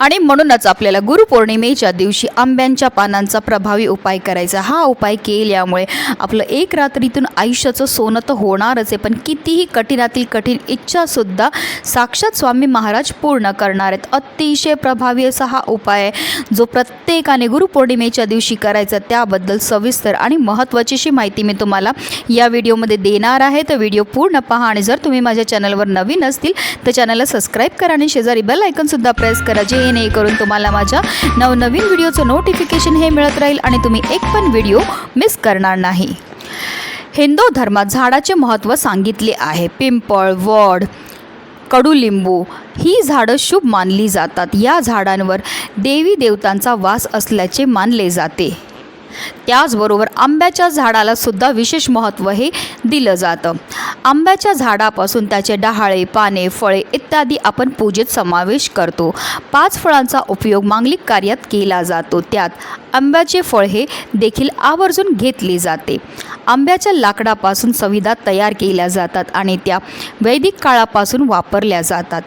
आणि म्हणूनच आपल्याला गुरुपौर्णिमेच्या दिवशी आंब्यांच्या पानांचा प्रभावी उपाय करायचा. हा उपाय केल्यामुळे आपलं एक रात्रीतून आयुष्याचं सोनं तर होणारच आहे. पण कितीही कठीणातील कठीण इच्छासुद्धा साक्षात स्वामी महाराज पूर्ण करणार आहेत. अतिशय प्रभावी असा हा उपाय आहे जो प्रत्येकाने गुरुपौर्णिमेच्या दिवशी करायचा त्याबद्दल सविस्तर आणि महत्त्वाचीशी माहिती मी तुम्हाला या व्हिडिओमध्ये देणार आहे. तर व्हिडिओ पूर्ण पहा आणि जर तुम्ही माझ्या चॅनलवर नवीन असतील तर चॅनलला सबस्क्राईब करा आणि शेजारी बेल आयकनसुद्धा प्रेस करा. जेणेकरून तुम्हाला माझ्या नवनवीन व्हिडिओचं नोटिफिकेशन हे मिळत राहील आणि तुम्ही एक पण व्हिडिओ मिस करणार नाही. हिंदू धर्मात झाडाचे महत्त्व सांगितले आहे. पिंपळ वड कडुलिंबू ही झाडं शुभ मानली जातात. या झाडांवर देवी देवतांचा वास असल्याचे मानले जाते. त्याचबरोबर आंब्याच्या झाडाला सुद्धा विशेष महत्त्व हे दिलं जातं. आंब्याच्या झाडापासून त्याचे डहाळे पाने फळे इत्यादी आपण पूजेत समावेश करतो. पाच फळांचा उपयोग मांगलिक कार्यात केला जातो. त्यात आंब्याचे फळ हे देखील आवर्जून घेतले जाते. आंब्याच्या लाकडापासून संविधा तयार केल्या जातात आणि त्या वैदिक काळापासून वापरल्या जातात.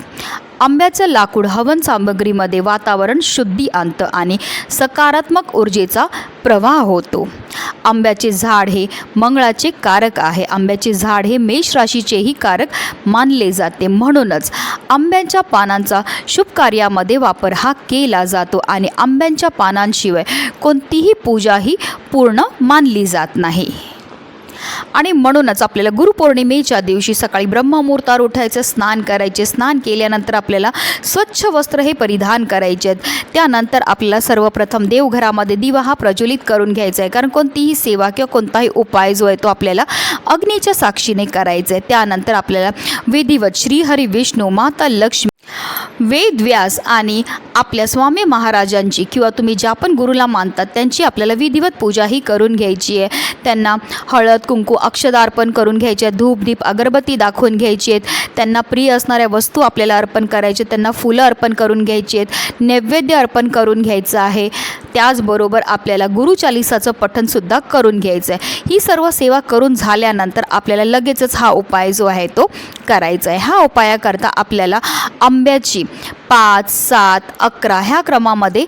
आंब्याचं लाकूड हवन सामग्रीमध्ये वातावरण शुद्धी आणतं आणि सकारात्मक ऊर्जेचा प्रवाह होतो. आंब्याचे झाड हे मंगळाचे कारक आहे. आंब्याचे झाड हे मेष राशीचेही कारक मानले जाते. म्हणूनच आंब्याच्या पानांचा शुभ कार्यामध्ये वापर हा केला जातो आणि आंब्यांच्या पानांशिवाय कोणतीही पूजा ही पूर्ण मानली जात नाही. आणि म्हणूनच आपल्याला गुरुपौर्णिमेच्या दिवशी सकाळी ब्रह्ममुहूर्तावर उठायचं स्नान करायचे. स्नान केल्यानंतर आपल्याला स्वच्छ वस्त्र हे परिधान करायचे आहेत. त्यानंतर आपल्याला सर्वप्रथम देवघरामध्ये दिवा हा प्रज्वलित करून घ्यायचा आहे. कारण कोणतीही सेवा किंवा कोणताही उपाय जो आहे तो आपल्याला अग्नीच्या साक्षीने करायचा आहे. त्यानंतर आपल्याला विधिवत श्रीहरी विष्णू माता लक्ष्मी वेदव्यास आणि आपल्या स्वामी महाराजांची किंवा तुम्ही ज्या पण गुरुला मानतात त्यांची आपल्याला विधिवत पूजा ही करून घ्यायची आहे. त्यांना हळद कुंकू अक्षदा अर्पण करून घ्यायचे आहेत धूपदीप अगरबत्ती दाखवून घ्यायची आहेत. त्यांना प्रिय असणाऱ्या वस्तू आपल्याला अर्पण करायचे त्यांना फुलं अर्पण करून घ्यायची आहेत. नैवेद्य अर्पण करून घ्यायचं आहे. त्याचबरोबर आपल्याला गुरुचालिसाचं पठणसुद्धा करून घ्यायचं आहे. ही सर्व सेवा करून झाल्यानंतर आपल्याला लगेचच हा उपाय जो आहे तो करायचा आहे. हा उपायाकरता आपल्याला आंब्याची पाच सात अकरा ह्या क्रमामध्ये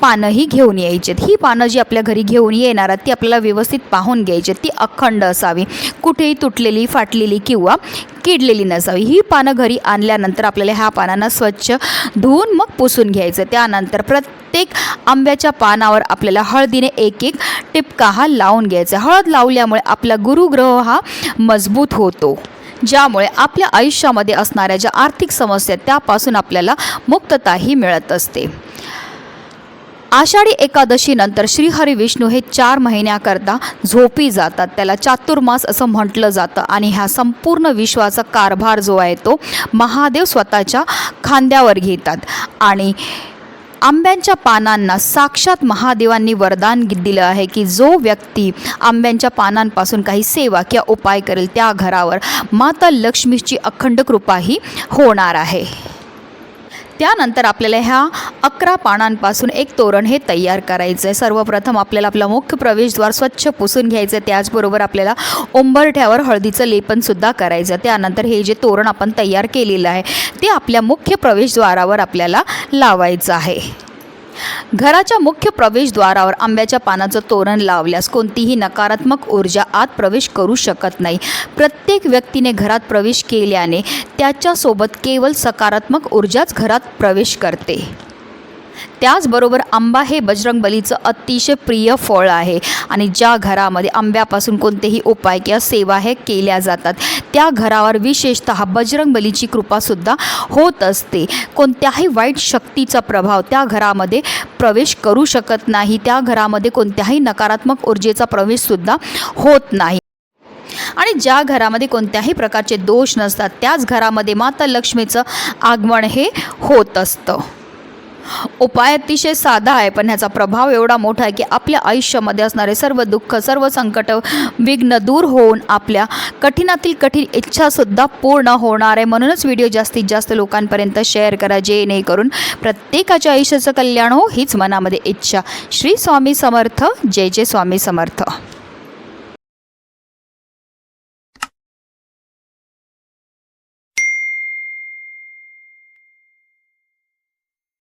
पानंही घेऊन यायचेत. ही पानं जी आपल्या घरी घेऊन येणार आहेत ती आपल्याला व्यवस्थित पाहून घ्यायची ती अखंड असावी. कुठेही तुटलेली फाटलेली किंवा किडलेली नसावी. ही पानं घरी आणल्यानंतर आपल्याला ह्या पानांना स्वच्छ धुवून मग पुसून घ्यायचं. त्यानंतर प्रत्येक आंब्याच्या पानावर आपल्याला हळदीने एक एक टिपका हा लावून घ्यायचा. हळद लावल्यामुळे आपला गुरुग्रह हा मजबूत होतो. ज्यामुळे आपल्या आयुष्यामध्ये असणाऱ्या ज्या आर्थिक समस्या त्यापासून आपल्याला मुक्तताही मिळत असते. आषाढी एकादशीनंतर श्रीहरी विष्णू हे चार महिन्याकरता झोपी जातात. त्याला चातुर्मास असं म्हटलं जातं आणि ह्या संपूर्ण विश्वाचा कारभार जो आहे तो महादेव स्वतःच्या खांद्यावर घेतात. आणि आंब्यांच्या पानांना साक्षात महादेवांनी वरदान दिलं आहे की जो व्यक्ती आंब्यांच्या पानांपासून काही सेवा किंवा उपाय करेल त्या घरावर माता लक्ष्मीची अखंड कृपाही होणार आहे. त्यानंतर आपल्याला ह्या अकरा पानांपासून एक तोरण हे तयार करायचं आहे सर्वप्रथम आपल्याला आपला मुख्य प्रवेशद्वार स्वच्छ पुसून घ्यायचं आहे त्याचबरोबर आपल्याला उंबरठ्यावर हळदीचं लेपनसुद्धा करायचं आहे. त्यानंतर हे जे तोरण आपण तयार केलेलं आहे ते आपल्या मुख्य प्रवेशद्वारावर आपल्याला लावायचं आहे. घराच्या मुख्य प्रवेशद्वारावर आंब्याच्या पानाचं तोरण लावल्यास कोणतीही नकारात्मक ऊर्जा आत प्रवेश करू शकत नाही. प्रत्येक व्यक्तीने घरात प्रवेश केल्याने त्याच्यासोबत केवळ सकारात्मक ऊर्जाच घरात प्रवेश करते. त्याचबरोबर आंबा हे बजरंगबलीचं अतिशय प्रिय फळ आहे. आणि ज्या घरामध्ये आंब्यापासून कोणतेही उपाय किंवा सेवा हे केल्या जातात त्या घरावर विशेषत बजरंगबलीची कृपासुद्धा होत असते. कोणत्याही वाईट शक्तीचा प्रभाव त्या घरामध्ये प्रवेश करू शकत नाही. त्या घरामध्ये कोणत्याही नकारात्मक ऊर्जेचा प्रवेशसुद्धा होत नाही. आणि ज्या घरामध्ये कोणत्याही प्रकारचे दोष नसतात त्याच घरामध्ये माता लक्ष्मीचं आगमन हे होत असतं. उपाय अतिशय साधा आहे पण ह्याचा प्रभाव एवढा मोठा आहे की आपल्या आयुष्यामध्ये असणारे सर्व दुःख सर्व संकट विघ्न दूर होऊन आपल्या कठीणातील कठीण इच्छासुद्धा पूर्ण होणार आहे. म्हणूनच व्हिडिओ जास्तीत जास्त लोकांपर्यंत शेअर करा जेणेकरून प्रत्येकाच्या आयुष्याचं कल्याण हो हीच मनामध्ये इच्छा. श्री स्वामी समर्थ जय जय स्वामी समर्थ.